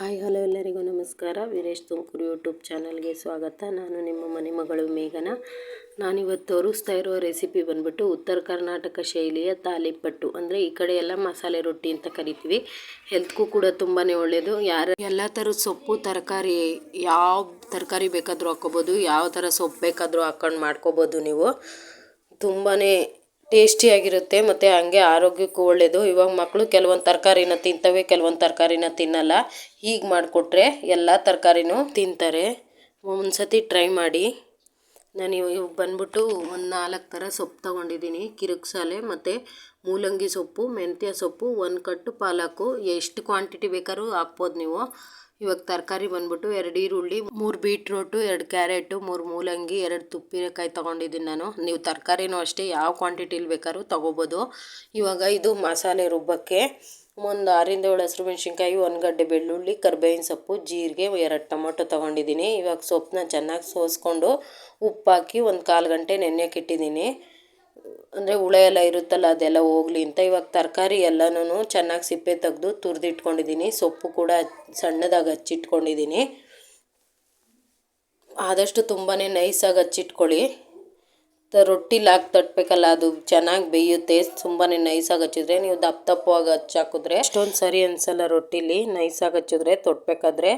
Hi, hello ಎಲ್ಲರಿಗೂ ನಮಸ್ಕಾರ. Veeresh Tumakuru YouTube ಚಾನಲ್ಗೆ ಸ್ವಾಗತ. ನಾನು ನಿಮ್ಮ ಮನೆ ಮಗಳು ಮೇಘನ. ನಾನಿವತ್ತು ತೋರಿಸ್ತಾ ಇರೋ ರೆಸಿಪಿ ಬಂದ್ಬಿಟ್ಟು ಉತ್ತರ ಕರ್ನಾಟಕ ಶೈಲಿಯ ತಾಲಿಪಟ್ಟು, ಅಂದರೆ ಈ ಕಡೆ ಎಲ್ಲ ಮಸಾಲೆ ರೊಟ್ಟಿ ಅಂತ ಕರಿತೀವಿ. ಹೆಲ್ತ್ಗೂ ಕೂಡ ತುಂಬಾ ಒಳ್ಳೆಯದು ಯಾರು ಎಲ್ಲ ಥರದ ಸೊಪ್ಪು, ತರಕಾರಿ, ಯಾವ ತರಕಾರಿ ಬೇಕಾದರೂ ಹಾಕ್ಕೋಬೋದು, ಯಾವ ಥರ ಸೊಪ್ಪು ಬೇಕಾದರೂ ಹಾಕ್ಕೊಂಡು ಮಾಡ್ಕೋಬೋದು ನೀವು. ತುಂಬಾ ಟೇಸ್ಟಿಯಾಗಿರುತ್ತೆ ಮತ್ತು ಹಂಗೆ ಆರೋಗ್ಯಕ್ಕೂ ಒಳ್ಳೆಯದು ಇವಾಗ ಮಕ್ಕಳು ಕೆಲವೊಂದು ತರಕಾರಿನ ತಿಂತವೆ, ಕೆಲವೊಂದು ತರಕಾರಿನ ತಿನ್ನಲ್ಲ. ಹೀಗೆ ಮಾಡಿಕೊಟ್ರೆ ಎಲ್ಲ ತರಕಾರಿನೂ ತಿಂತಾರೆ. ಒಂದು ಸತಿ ಟ್ರೈ ಮಾಡಿ. ನಾನು ಇವಾಗ ಬಂದ್ಬಿಟ್ಟು ಒಂದು ನಾಲ್ಕು ಥರ ಸೊಪ್ಪು ತೊಗೊಂಡಿದ್ದೀನಿ ಕಿರುಕ್ಸಾಲೆ ಮತ್ತು ಮೂಲಂಗಿ ಸೊಪ್ಪು, ಮೆಂತ್ಯ ಸೊಪ್ಪು, ಒಂದು ಕಟ್ಟು ಪಾಲಕು. ಎಷ್ಟು ಕ್ವಾಂಟಿಟಿ ಬೇಕಾದ್ರೂ ಹಾಕ್ಬೋದು ನೀವು. ಇವಾಗ ತರಕಾರಿ ಬಂದ್ಬಿಟ್ಟು ಎರಡು ಈರುಳ್ಳಿ, ಮೂರು ಬೀಟ್ರೋಟು, ಎರಡು ಕ್ಯಾರೆಟು, ಮೂರು ಮೂಲಂಗಿ, ಎರಡು ತುಪ್ಪಿರಕಾಯಿ ತೊಗೊಂಡಿದ್ದೀನಿ ನಾನು. ನೀವು ತರಕಾರಿನೂ ಅಷ್ಟೇ ಯಾವ ಕ್ವಾಂಟಿಟಿಲಿ ಬೇಕಾದ್ರೂ ತೊಗೋಬೋದು. ಇವಾಗ ಇದು ಮಸಾಲೆ ರುಬ್ಬಕ್ಕೆ ಒಂದು ಆರಿಂದ ಏಳು ಹಸಿರು ಮೆಣಸಿನ್ಕಾಯಿ, ಒಂದು ಗಡ್ಡೆ ಬೆಳ್ಳುಳ್ಳಿ, ಕರ್ಬೇವಿನ ಸೊಪ್ಪು, ಜೀರಿಗೆ, ಎರಡು ಟೊಮೊಟೊ ತೊಗೊಂಡಿದ್ದೀನಿ. ಇವಾಗ ಸೊಪ್ಪನ್ನ ಚೆನ್ನಾಗಿ ಸೋಸ್ಕೊಂಡು ಉಪ್ಪಾಕಿ ಒಂದು ಕಾಲು ಗಂಟೆ ನೆನೆಯೋಕೆ ಇಟ್ಟಿದ್ದೀನಿ. ಅಂದರೆ ಹುಳ ಎಲ್ಲ ಇರುತ್ತಲ್ಲ, ಅದೆಲ್ಲ ಹೋಗಲಿ ಅಂತ. ಇವಾಗ ತರಕಾರಿ ಎಲ್ಲನೂ ಚೆನ್ನಾಗಿ ಸಿಪ್ಪೆ ತೆಗೆದು ತುರಿದಿಟ್ಕೊಂಡಿದ್ದೀನಿ ಸೊಪ್ಪು ಕೂಡ ಸಣ್ಣದಾಗಿ ಹಚ್ಚಿಟ್ಕೊಂಡಿದ್ದೀನಿ ಆದಷ್ಟು ತುಂಬಾ ನೈಸಾಗಿ ಹಚ್ಚಿಟ್ಕೊಳ್ಳಿ. ರೊಟ್ಟಿಲಿ ಹಾಕಿ ತಟ್ಟಬೇಕಲ್ಲ ಅದು ಚೆನ್ನಾಗಿ ಬೇಯುತ್ತೆ. ತುಂಬಾ ನೈಸಾಗಿ ಹಚ್ಚಿದ್ರೆ, ನೀವು ದಪ್ಪ ದಪ್ಪವಾಗಿ ಹಚ್ಚಾಕಿದ್ರೆ ಅಷ್ಟೊಂದು ಸರಿ ಅನಿಸಲ್ಲ ರೊಟ್ಟಿಲಿ. ನೈಸಾಗಿ ಹಚ್ಚಿದ್ರೆ ತೊಟ್ಟಬೇಕಾದ್ರೆ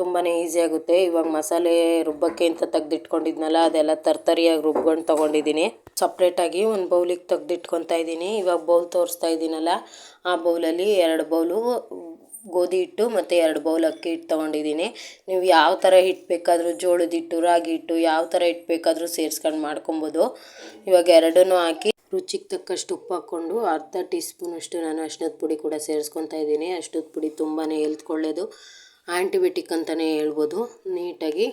ತುಂಬಾ ಆಗುತ್ತೆ. ಇವಾಗ ಮಸಾಲೆ ರುಬ್ಬಕ್ಕೆ ಅಂತ ತೆಗ್ದಿಟ್ಕೊಂಡಿದ್ನಲ್ಲ, ಅದೆಲ್ಲ ತರ್ತರಿಯಾಗಿ ರುಬ್ಕೊಂಡು ತೊಗೊಂಡಿದ್ದೀನಿ. ಸಪ್ರೇಟಾಗಿ ಒಂದು ಬೌಲಿಗೆ ತೆಗ್ದಿಟ್ಕೊತಾ ಇದ್ದೀನಿ. ಇವಾಗ ಬೌಲ್ ತೋರಿಸ್ತಾ ಇದ್ದೀನಲ್ಲ, ಆ ಬೌಲಲ್ಲಿ ಎರಡು ಬೌಲು ಗೋಧಿ ಹಿಟ್ಟು ಮತ್ತು ಎರಡು ಬೌಲ್ ಅಕ್ಕಿ ಹಿಟ್ಟು ತೊಗೊಂಡಿದ್ದೀನಿ. ನೀವು ಯಾವ ಥರ ಹಿಟ್ಟು ಬೇಕಾದರೂ ಜೋಳದ ಹಿಟ್ಟು, ರಾಗಿ ಹಿಟ್ಟು, ಯಾವ ಥರ ಹಿಟ್ಟು ಬೇಕಾದರೂ ಸೇರಿಸ್ಕೊಂಡು ಮಾಡ್ಕೊಬೋದು. ಇವಾಗ ಎರಡನ್ನೂ ಹಾಕಿ ರುಚಿಗೆ ತಕ್ಕಷ್ಟು ಉಪ್ಪು ಹಾಕ್ಕೊಂಡು ಅರ್ಧ ಟೀ ಸ್ಪೂನಷ್ಟು ನಾನು ಅಷ್ಟದ ಪುಡಿ ಕೂಡ ಸೇರಿಸ್ಕೊತಾ ಇದ್ದೀನಿ. ಅಷ್ಟದ ಪುಡಿ ತುಂಬಾ ಹೆಲ್ತ್ಕೊಳ್ಳೋದು ಆ್ಯಂಟಿಬಯೋಟಿಕ್ ಅಂತಲೇ ಹೇಳ್ಬೋದು. ನೀಟಾಗಿ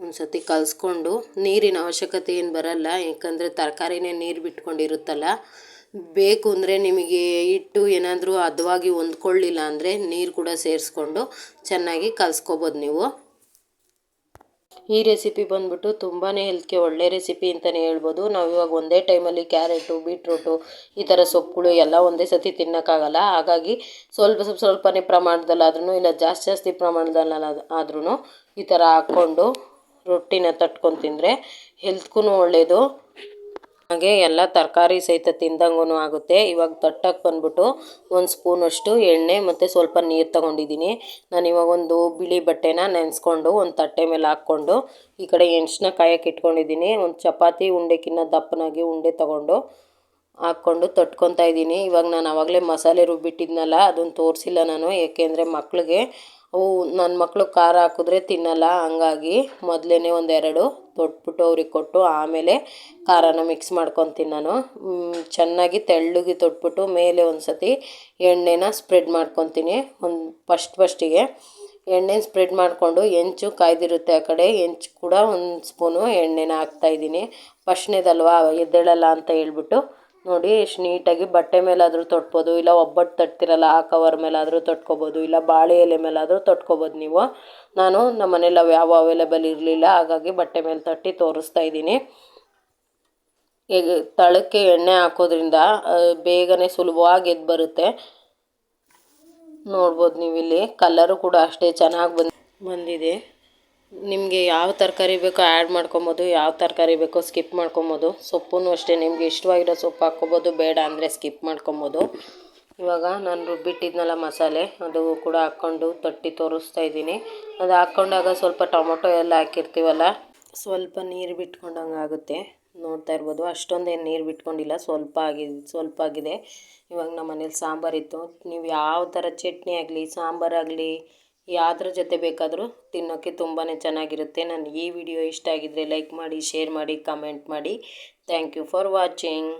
ಒಂದು ಸತಿ ಕಲಿಸ್ಕೊಂಡು ನೀರಿನ ಅವಶ್ಯಕತೆ ಏನು ಬರಲ್ಲ, ಯಾಕಂದರೆ ತರಕಾರಿನೇ ನೀರು ಬಿಟ್ಕೊಂಡಿರುತ್ತಲ್ಲ. ಬೇಕು ಅಂದರೆ ನಿಮಗೆ ಇಟ್ಟು ಏನಾದರೂ ಹದವಾಗಿ ಹೊಂದ್ಕೊಳ್ಳಿಲ್ಲ ಅಂದರೆ ನೀರು ಕೂಡ ಸೇರಿಸ್ಕೊಂಡು ಚೆನ್ನಾಗಿ ಕಲಿಸ್ಕೋಬೋದು ನೀವು. ಈ ರೆಸಿಪಿ ಬಂದ್ಬಿಟ್ಟು ತುಂಬಾ ಹೆಲ್ತ್ಗೆ ಒಳ್ಳೆ ರೆಸಿಪಿ ಅಂತಲೇ ಹೇಳ್ಬೋದು. ನಾವು ಇವಾಗ ಒಂದೇ ಟೈಮಲ್ಲಿ ಕ್ಯಾರೆಟು ಬೀಟ್ರೂಟು ಈ ಥರ ಸೊಪ್ಪುಗಳು ಎಲ್ಲ ಒಂದೇ ಸತಿ ತಿನ್ನೋಕ್ಕಾಗಲ್ಲ. ಹಾಗಾಗಿ ಸ್ವಲ್ಪ ಸ್ವಲ್ಪ ಸ್ವಲ್ಪನೇ ಪ್ರಮಾಣದಲ್ಲಾದ್ರೂ ಇಲ್ಲ ಜಾಸ್ತಿ ಜಾಸ್ತಿ ಪ್ರಮಾಣದಲ್ಲ ಆದ್ರೂ ಈ ಥರ ಹಾಕ್ಕೊಂಡು ರೊಟ್ಟಿನ ತಟ್ಕೊಂಡು ತಿಂದರೆ ಹೆಲ್ತ್ಗೂ ಒಳ್ಳೆಯದು ಹಾಗೆ ಎಲ್ಲ ತರಕಾರಿ ಸಹಿತ ತಿಂದಂಗೂ ಆಗುತ್ತೆ. ಇವಾಗ ತಟ್ಟಕ್ಕೆ ಬಂದ್ಬಿಟ್ಟು ಒಂದು ಸ್ಪೂನಷ್ಟು ಎಣ್ಣೆ ಮತ್ತು ಸ್ವಲ್ಪ ನೀರು ತೊಗೊಂಡಿದ್ದೀನಿ. ನಾನು ಇವಾಗ ಒಂದು ಬಿಳಿ ಬಟ್ಟೆನ ನೆನೆಸ್ಕೊಂಡು ಒಂದು ತಟ್ಟೆ ಮೇಲೆ ಹಾಕ್ಕೊಂಡು ಈ ಕಡೆ ಎಣ್ಸನ್ನ ಕಾಯಕ್ಕೆ ಇಟ್ಕೊಂಡಿದ್ದೀನಿ. ಒಂದು ಚಪಾತಿ ಉಂಡೆಕಿನ್ನ ದಪ್ಪನಾಗಿ ಉಂಡೆ ತೊಗೊಂಡು ಹಾಕ್ಕೊಂಡು ತಟ್ಕೊತಾ ಇದ್ದೀನಿ. ಇವಾಗ ನಾನು ಆವಾಗಲೇ ಮಸಾಲೆ ರುಬ್ಬಿಟ್ಟಿದ್ನಲ್ಲ ಅದನ್ನು ತೋರಿಸಿಲ್ಲ ನಾನು. ಏಕೆಂದರೆ ಮಕ್ಳಿಗೆ ಅವು ನನ್ನ ಮಕ್ಕಳು ಖಾರ ಹಾಕಿದ್ರೆ ತಿನ್ನಲ್ಲ, ಹಂಗಾಗಿ ಮೊದಲೇ ಒಂದೆರಡು ತೊಟ್ಬಿಟ್ಟು ಅವ್ರಿಗೆ ಕೊಟ್ಟು ಆಮೇಲೆ ಖಾರನ ಮಿಕ್ಸ್ ಮಾಡ್ಕೊತೀನಿ ನಾನು ಚೆನ್ನಾಗಿ ತೆಳ್ಳಗೆ ತೊಟ್ಬಿಟ್ಟು ಮೇಲೆ ಒಂದು ಸತಿ ಎಣ್ಣೆನ ಸ್ಪ್ರೆಡ್ ಮಾಡ್ಕೊತೀನಿ, ಒಂದು ಫಸ್ಟ್ ಫಸ್ಟಿಗೆ ಎಣ್ಣೆ ಸ್ಪ್ರೆಡ್ ಮಾಡಿಕೊಂಡು ಹೆಂಚು ಕಾಯ್ದಿರುತ್ತೆ ಆ ಕಡೆ, ಹೆಂಚು ಕೂಡ ಒಂದು ಸ್ಪೂನು ಎಣ್ಣೆನ ಹಾಕ್ತಾಯಿದ್ದೀನಿ ಫಸ್ಟ್ನೇದಲ್ವಾ, ಎದ್ದೇಳಲ್ಲ ಅಂತ ಹೇಳ್ಬಿಟ್ಟು ನೋಡಿ, ಎಷ್ಟು ನೀಟಾಗಿ ಬಟ್ಟೆ ಮೇಲಾದರೂ ತೊಟ್ಬೋದು, ಇಲ್ಲ ಒಬ್ಬಟ್ಟು ತಟ್ತಿರಲ್ಲ, ಆ ಕವರ್ ಮೇಲಾದರೂ ತೊಟ್ಕೊಬೋದು, ಇಲ್ಲ ಬಾಳೆ ಎಲೆ ಮೇಲಾದರೂ ತೊಟ್ಕೊಬೋದು ನೀವು. ನಾನು ನಮ್ಮ ಮನೇಲಿ ಯಾವ ಅವೈಲೇಬಲ್ ಇರಲಿಲ್ಲ, ಹಾಗಾಗಿ ಬಟ್ಟೆ ಮೇಲೆ ತಟ್ಟಿ ತೋರಿಸ್ತಾ ಇದ್ದೀನಿ. ಈಗ ತಳಕ್ಕೆ ಎಣ್ಣೆ ಹಾಕೋದ್ರಿಂದ ಬೇಗನೆ ಸುಲಭವಾಗಿ ಎದ್ದು ಬರುತ್ತೆ. ನೋಡ್ಬೋದು ನೀವು ಇಲ್ಲಿ ಕಲರು ಕೂಡ ಅಷ್ಟೇ ಚೆನ್ನಾಗಿ ಬಂದು, ಬಂದಿದೆ. ನಿಮಗೆ ಯಾವ ತರಕಾರಿ ಬೇಕೋ ಆ್ಯಡ್ ಮಾಡ್ಕೊಬೋದು, ಯಾವ ತರಕಾರಿ ಬೇಕೋ ಸ್ಕಿಪ್ ಮಾಡ್ಕೊಬೋದು. ಸೊಪ್ಪನ್ನು ಅಷ್ಟೇ, ನಿಮಗೆ ಇಷ್ಟವಾಗಿರೋ ಸೊಪ್ಪು ಹಾಕ್ಕೊಬೋದು, ಬೇಡ ಅಂದರೆ ಸ್ಕಿಪ್ ಮಾಡ್ಕೊಬೋದು. ಇವಾಗ ನಾನು ರುಬ್ಬಿಟ್ಟಿದ್ನಲ್ಲ ಮಸಾಲೆ, ಅದು ಕೂಡ ಹಾಕ್ಕೊಂಡು ತಟ್ಟಿ ತೋರಿಸ್ತಾ ಇದ್ದೀನಿ. ಅದು ಹಾಕ್ಕೊಂಡಾಗ ಸ್ವಲ್ಪ ಟೊಮೊಟೊ ಎಲ್ಲ ಹಾಕಿರ್ತೀವಲ್ಲ, ಸ್ವಲ್ಪ ನೀರು ಬಿಟ್ಕೊಂಡಂಗೆ ಆಗುತ್ತೆ. ನೋಡ್ತಾ ಇರ್ಬೋದು, ಅಷ್ಟೊಂದೇನು ನೀರು ಬಿಟ್ಕೊಂಡಿಲ್ಲ, ಸ್ವಲ್ಪ ಆಗಿ, ಸ್ವಲ್ಪ ಆಗಿದೆ. ಇವಾಗ ನಮ್ಮ ಮನೇಲಿ ಸಾಂಬಾರಿತ್ತು. ನೀವು ಯಾವ ಥರ ಚಟ್ನಿ ಆಗಲಿ ಸಾಂಬಾರಾಗಲಿ ಯಾವ್ದ್ರ ಜೊತೆ ಬೇಕಾದರೂ ತಿನ್ನೋಕ್ಕೆ ತುಂಬಾ ಚೆನ್ನಾಗಿರುತ್ತೆ. ನನಗೆ ಈ ವಿಡಿಯೋ ಇಷ್ಟ ಆಗಿದ್ದರೆ ಲೈಕ್ ಮಾಡಿ, ಶೇರ್ ಮಾಡಿ ಕಮೆಂಟ್ ಮಾಡಿ. Thank you for watching